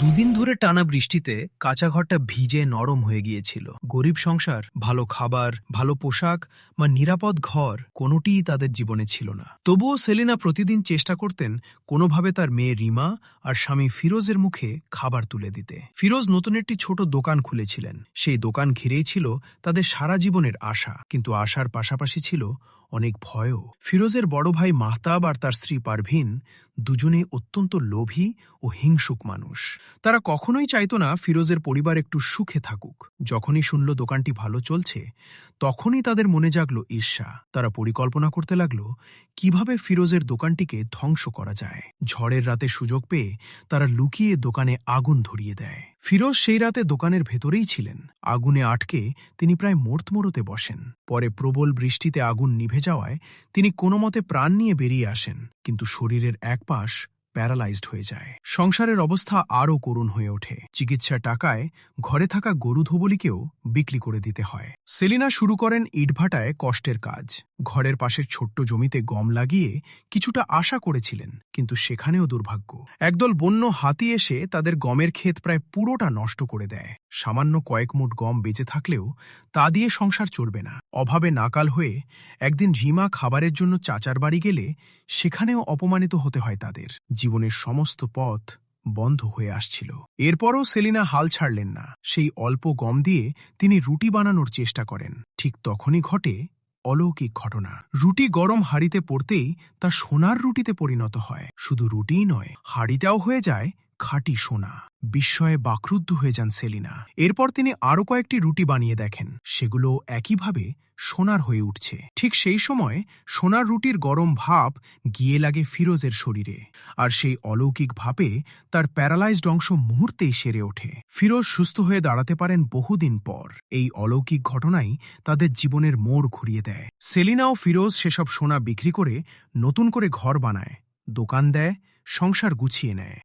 দুদিন ধরে টানা বৃষ্টিতে কাঁচা ঘরটা ভিজে নরম হয়ে গিয়েছিল। গরিব সংসার, ভালো খাবার, ভালো পোশাক বা নিরাপদ ঘর কোনোটিই তাদের জীবনে ছিল না। তবুও সেলিনা প্রতিদিন চেষ্টা করতেন কোনোভাবে তার মেয়ে রিমা আর স্বামী ফিরোজের মুখে খাবার তুলে দিতে। ফিরোজ নতুন একটি ছোট দোকান খুলেছিলেন। সেই দোকান ঘিরেই ছিল তাদের সারা জীবনের আশা, কিন্তু আশার পাশাপাশি ছিল অনেক ভয়ও। ফিরোজের বড় ভাই মাহতাব আর তার স্ত্রী পারভিন দুজনে অত্যন্ত লোভী ও হিংসুক মানুষ। তারা কখনোই চাইত না ফিরোজের পরিবার একটু সুখে থাকুক। যখনই শুনল দোকানটি ভালো চলছে, তখনই তাদের মনে জাগল ঈর্ষা তারা পরিকল্পনা করতে লাগল কীভাবে ফিরোজের দোকানটিকে ধ্বংস করা যায়। ঝড়ের রাতে সুযোগ পেয়ে তারা লুকিয়ে দোকানে আগুন ধরিয়ে দেয়। ফিরোজ সেই রাতে দোকানের ভেতরেই ছিলেন। আগুনে আটকে তিনি প্রায় মোড়তে বসেন। পরে প্রবল বৃষ্টিতে আগুন নিভে যাওয়ায় তিনি কোনো মতে প্রাণ নিয়ে বেরিয়ে আসেন, কিন্তু শরীরের এক পাশ প্যারালাইজড হয়ে যায়। সংসারের অবস্থা আরও করুণ হয়ে ওঠে। চিকিৎসার টাকায় ঘরে থাকা গরু ধবলিকেও বিক্রি করে দিতে হয়। সেলিনা শুরু করেন ইটভাটায় কষ্টের কাজ। ঘরের পাশের ছোট্ট জমিতে গম লাগিয়ে কিছুটা আশা করেছিলেন, কিন্তু সেখানেও দুর্ভাগ্য। একদল বন্য হাতি এসে তাদের গমের ক্ষেত প্রায় পুরোটা নষ্ট করে দেয়। সামান্য কয়েক মুঠ গম বেঁচে থাকলেও তা দিয়ে সংসার চলবে না। অভাবে নাকাল হয়ে একদিন রিমা খাবারের জন্য চাচার বাড়ি গেলে সেখানেও অপমানিত হতে হয় তাদের। জীবনের সমস্ত পথ বন্ধ হয়ে আসছিল। এরপরও সেলিনা হাল ছাড়লেন না। সেই অল্প গম দিয়ে তিনি রুটি বানানোর চেষ্টা করেন। ঠিক তখনই ঘটে অলৌকিক ঘটনা। রুটি গরম হাড়িতে পড়তেই তা সোনার রুটিতে পরিণত হয়। শুধু রুটিই নয়, হাড়িটাও হয়ে যায় খাঁটি সোনা। বিস্ময়ে বাকরুদ্ধ হয়ে যান সেলিনা। এরপর তিনি আরও কয়েকটি রুটি বানিয়ে দেখেন। সেগুলো একইভাবে সোনার হয়ে উঠছে। ঠিক সেই সময় সোনার রুটির গরম ভাপ গিয়ে লাগে ফিরোজের শরীরে। আর সেই অলৌকিক ভাপে তার প্যারালাইজড অংশ মুহূর্তেই সেরে ওঠে। ফিরোজ সুস্থ হয়ে দাঁড়াতে পারেন বহুদিন পর। এই অলৌকিক ঘটনাই তাদের জীবনের মোড় ঘুরিয়ে দেয়। সেলিনা ও ফিরোজ সেসব সোনা বিক্রি করে নতুন করে ঘর বানায়, দোকান দেয়, সংসার গুছিয়ে নেয়।